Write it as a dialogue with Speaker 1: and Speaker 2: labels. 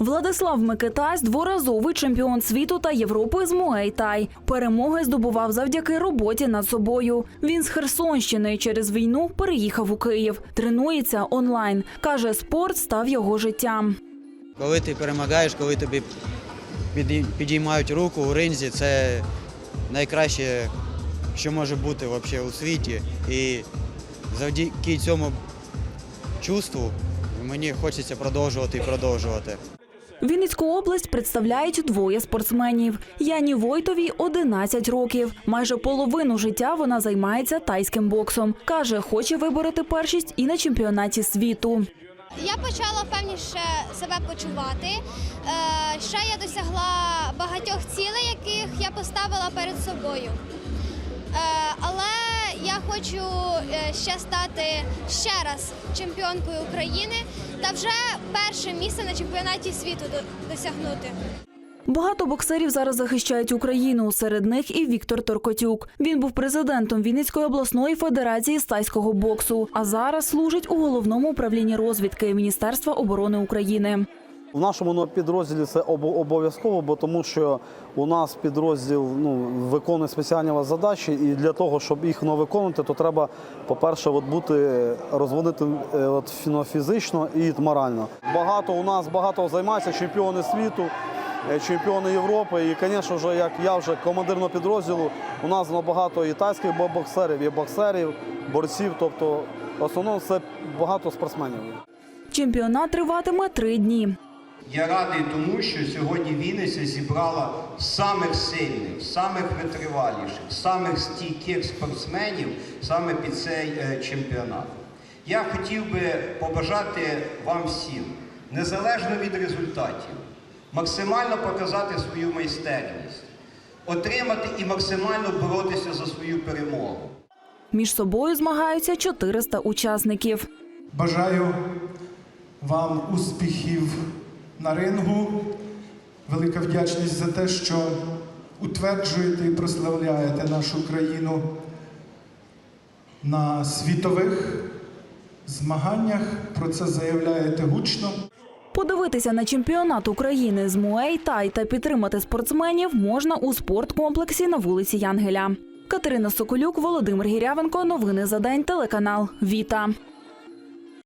Speaker 1: Владислав Микитась дворазовий чемпіон світу та Європи з Муей-Тай. Перемоги здобував завдяки роботі над собою. Він з Херсонщини через війну переїхав у Київ. Тренується онлайн. Каже, спорт став його життям.
Speaker 2: Коли ти перемагаєш, коли тобі підіймають руку у ринзі, це найкраще, що може бути взагалі у світі. І завдяки цьому чувству мені хочеться продовжувати і продовжувати.
Speaker 1: Вінницьку область представляють двоє спортсменів. Яні Войтовій 11 років. Майже половину життя вона займається тайським боксом. Каже, хоче вибороти першість і на чемпіонаті світу.
Speaker 3: Я почала впевніше себе почувати. Е, Ще я досягла багатьох цілей, яких я поставила перед собою. Е, Але хочу е, ще стати ще раз чемпіонкою України та вже перше місце на чемпіонаті світу до- досягнути.
Speaker 1: Багато боксерів зараз захищають Україну. Серед них і Віктор Торкотюк. Він був президентом Вінницької обласної федерації з тайського боксу, а зараз служить у головному управлінні розвідки Міністерства оборони України.
Speaker 4: В нашому ну, підрозділі це обов'язково, бо тому що у нас підрозділ ну, виконує спеціальні задачі, і для того, щоб їх ну, виконувати, то треба, по-перше, от бути розводити е, от, фіно- фізично і морально. Багато у нас багато займаються чемпіони світу, е, чемпіони Європи. І, звісно, вже як я вже командирного підрозділу, у нас ну, багато і тайських боксерів, і боксерів, борців. Тобто, в основному це багато спортсменів.
Speaker 1: Чемпіонат триватиме три дні.
Speaker 5: Я радий тому, що сьогодні Вінниця зібрала самих сильних, самих витриваліших, самих стійких спортсменів саме під цей е, чемпіонат. Я хотів би побажати вам всім, незалежно від результатів, максимально показати свою майстерність, отримати і максимально боротися за свою перемогу.
Speaker 1: Між собою змагаються 400 учасників.
Speaker 6: Бажаю вам успіхів на рингу. Велика вдячність за те, що утверджуєте і прославляєте нашу країну на світових змаганнях. Про це заявляєте гучно.
Speaker 1: Подивитися на чемпіонат України з Муей-Тай та підтримати спортсменів можна у спорткомплексі на вулиці Янгеля. Катерина Соколюк, Володимир Гірявенко. Новини за день. Телеканал Віта.